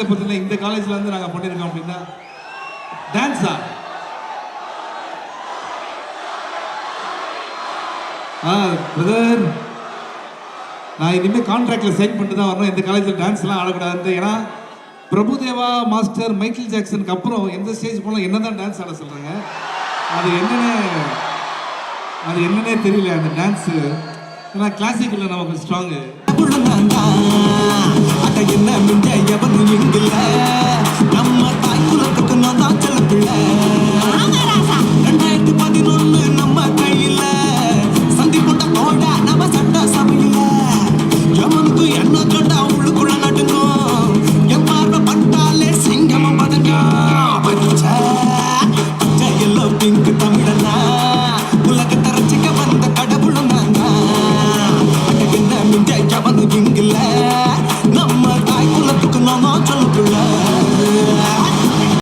பார்த்தீங்கன்னா இந்த காலேஜில் வந்து நாங்கள் பண்ணியிருக்கோம் அப்படின்னா டான்ஸா ஆ பிரதர் நான் இனிமேல் கான்ட்ராக்டில் சைன் பண்ணிட்டு தான் வரணும். இந்த காலேஜில் டான்ஸ்லாம் ஆடக்கூடாது ஏன்னா பிரபுதேவா மாஸ்டர் மைக்கேல் ஜாக்சனுக்கு அப்புறம் எந்த ஸ்டேஜ் போனால் என்ன தான் டான்ஸ் ஆட சொல்கிறாங்க அது என்னென்ன அது என்னன்னே தெரியல அந்த டான்ஸு ஏன்னா கிளாசிக்கலில் நமக்கு ஸ்ட்ராங்கு எவனும் எங்கில்ல நம்ம தாய் குலத்துக்கு நான் தான் செல்ல பிள்ளை. ரெண்டாயிரத்தி பதினொன்னு நம்ம கையில. சந்தி போட்ட தோட நம்ம சட்ட சபையில. எவனுக்கு என்ன கண்டா உள்ளுக்குள்ள நடுங்கும் என் பார்வை பட்டாலே சிங்கமம் பதங்கம் பச்சை எல்லோ பிங்க் தமிழனா? உலகத்தை ரசிக்க வந்த கடவுளும் நான் தான். என்ன மிஞ்ச எவனும் எங்கில்ல